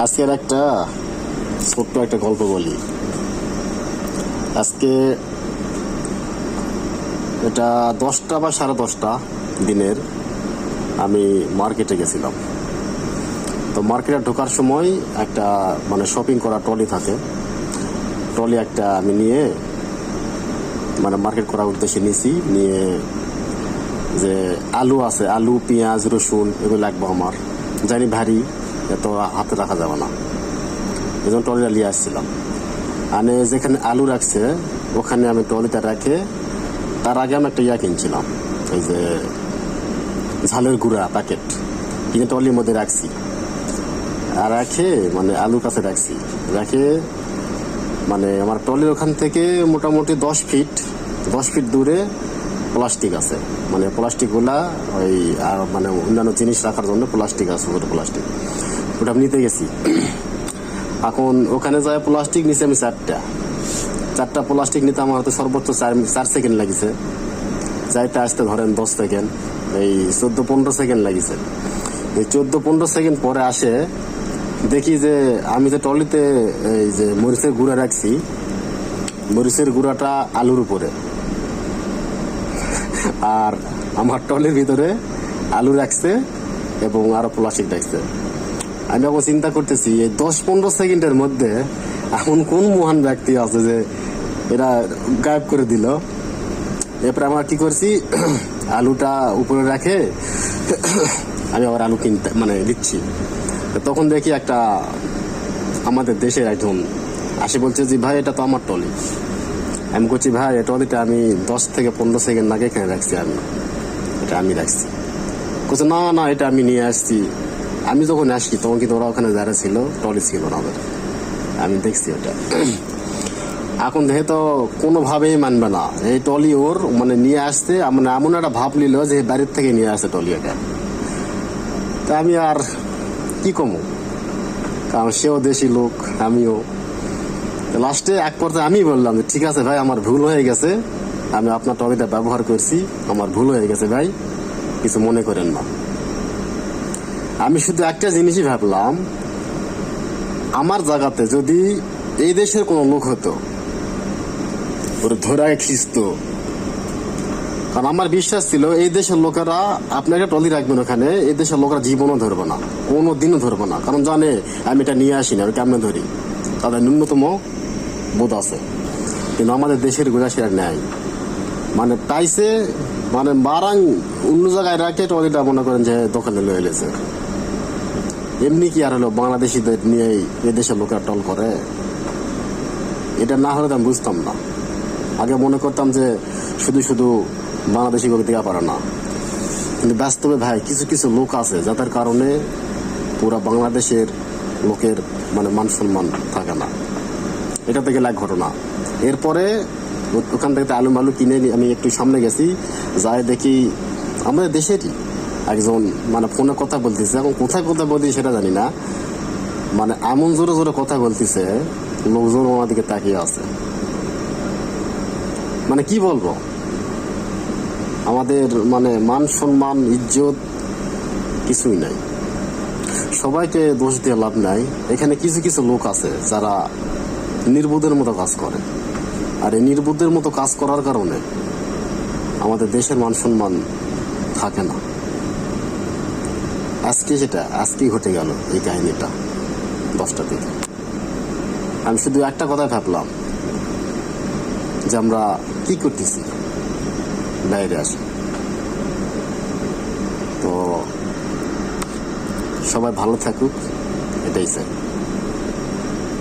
আজকের একটা ছোট্ট একটা গল্প বলি। আজকে এটা দশটা বা সাড়ে দশটা দিনের আমি মার্কেটে গেছিলাম। তো মার্কেটে ঢোকার সময় একটা মানে শপিং করা ট্রলি থাকে। ট্রলি একটা আমি নিয়ে মানে মার্কেট করার উদ্দেশ্যে নিয়েছি নিয়ে যে আলু আছে, আলু, পেঁয়াজ, রসুন, এগুলো লাগবে আমার। জানি ভারী। এত হাতে রাখা যাবে না। এই জন্য ট্রলিটা নিয়ে আসছিলাম। মানে যেখানে আলু রাখছে, ওখানে আমি ট্রলিটা রেখে, তার আগে আমি একটা ইয়া কিনছিলাম। এই যে ঝালের গুঁড়া প্যাকেট, কিনে ট্রলির মধ্যে রাখছি। আর রাখে মানে আলুর কাছে রাখছি। রাখে মানে আমার ট্রলির ওখান থেকে মোটামুটি দশ ফিট দশ ফিট দূরে প্লাস্টিক আছে। মানে প্লাস্টিকগুলা ওই, আর মানে অন্যান্য জিনিস রাখার জন্য প্লাস্টিক আছে ওটা প্লাস্টিক। ওটা আমি নিতে গেছি। এখন ওখানে যায় প্লাস্টিক নিচে আমি চারটা। চারটা প্লাস্টিক নিতে আমার হয়তো সর্বোচ্চ চার চার সেকেন্ড লাগিছে। যাইতে আসতে ধরেন দশ সেকেন্ড, এই চোদ্দ পনেরো সেকেন্ড লাগিছে। এই চোদ্দ পনেরো সেকেন্ড পরে আসে, দেখি যে আমি যে ট্রলিতে, এই যে মরিচের গুঁড়া রাখছি, মরিচের গুঁড়াটা আলুর উপরে। আর আমার টলের ভিতরে আলু রাখছে এবং আরও প্লাস্টিক রাখছে। আমি এখন চিন্তা করতেছি, এই দশ পনেরো সেকেন্ডের মধ্যে এমন কোন মহান ব্যক্তি আছে যে এরা গায়েব করে দিল? এরপরে আমরা কি করছি? আলুটা উপরে রাখে আমি আবার আলু কিনতে মানে দিচ্ছি। তখন দেখি একটা আমাদের দেশের একজন আসে বলছে যে, ভাই, এটা তো আমার টলি। আমি করছি ভাই, এটা টলিটা আমি দশ থেকে পনেরো সেকেন্ড আগে এখানে রাখছি আমি এটা আমি রাখছি। বলছে, না না, এটা আমি নিয়ে আসছি। আমি যখন আসছি, তখন কিন্তু ওরা ওখানে যারা ছিল, টলি ছিল না ওদের। আমি দেখছি ওটা। এখন দেখে তো কোনোভাবেই মানবে না, এই টলি ওর মানে নিয়ে আসতে মানে এমন একটা ভাব নিল যে বাড়ির থেকে নিয়ে আসে টলি এটা তা আমি আর কি কমো? কারণ সেও দেশি লোক, আমিও। লাস্টে এক পর্যায়ে আমি বললাম যে, ঠিক আছে ভাই, আমার ভুল হয়ে গেছে। আমি আপনার টলিটা ব্যবহার করছি, আমার ভুল হয়ে গেছে ভাই, কিছু মনে করেন না। আমি শুধু একটা জিনিসই ভাবলাম, আমার জায়গাতে যদি এই দেশের কোনো লোক হতো, ওর ধরায় খিস্ত কারণ আমার বিশ্বাস ছিল, এই দেশের লোকেরা আপনাকে টলি রাখবেন ওখানে, এই দেশের লোকেরা জীবনও ধরবে না কোনো দিনও ধরবে না। কারণ জানে, আমি এটা নিয়ে আসি না কেমনে ধরি? তাদের ন্যূনতম বোধ আছে। কিন্তু আমাদের দেশের গোজা সেটা নেয় মানে তাইছে মানে মারাং অন্য জায়গায় রাখে টলিটা মনে করেন যে দোকানে লয়ে এলেছে এমনি কি আর হলো বাংলাদেশিদের নিয়ে এদেশের দেশের লোকেরা টল করে? এটা না হলে তো আমি বুঝতাম না। আগে মনে করতাম যে শুধু শুধু বাংলাদেশি দেওয়া পারে না। কিন্তু বাস্তবে ভাই, কিছু কিছু লোক আছে যাদের কারণে পুরা বাংলাদেশের লোকের মানে মান সম্মান থাকে না। এটা থেকে লাগ ঘটনা। এরপরে ওখান থেকে আলু মালু কিনে আমি একটু সামনে গেছি যাই দেখি আমাদের দেশেরই একজন মানে ফোনে কথা বলতেছে। এখন কোথায় কথা বলতেছে সেটা জানি না। মানে এমন জোরে জোরে কথা বলতেছে, লোকজন ওনার দিকে তাকিয়ে আছে। মানে কি বলব? আমাদের মানে মান সম্মান, ইজ্জত কিছুই নাই। সবাইকে দোষ দিয়ে লাভ নাই। এখানে কিছু কিছু লোক আছে যারা নির্বুধের মতো কাজ করে। আর এই নির্বোধের মতো কাজ করার কারণে আমাদের দেশের মান সম্মান থাকে না। আজকে সেটা আজকেই ঘটে গেল এই কাহিনীটা দশটা থেকে আমি শুধু একটা কথাই ভাবলাম যে আমরা কি করতেছি? বাইরে আসি। তো সবাই ভালো থাকুক, এটাই চাই।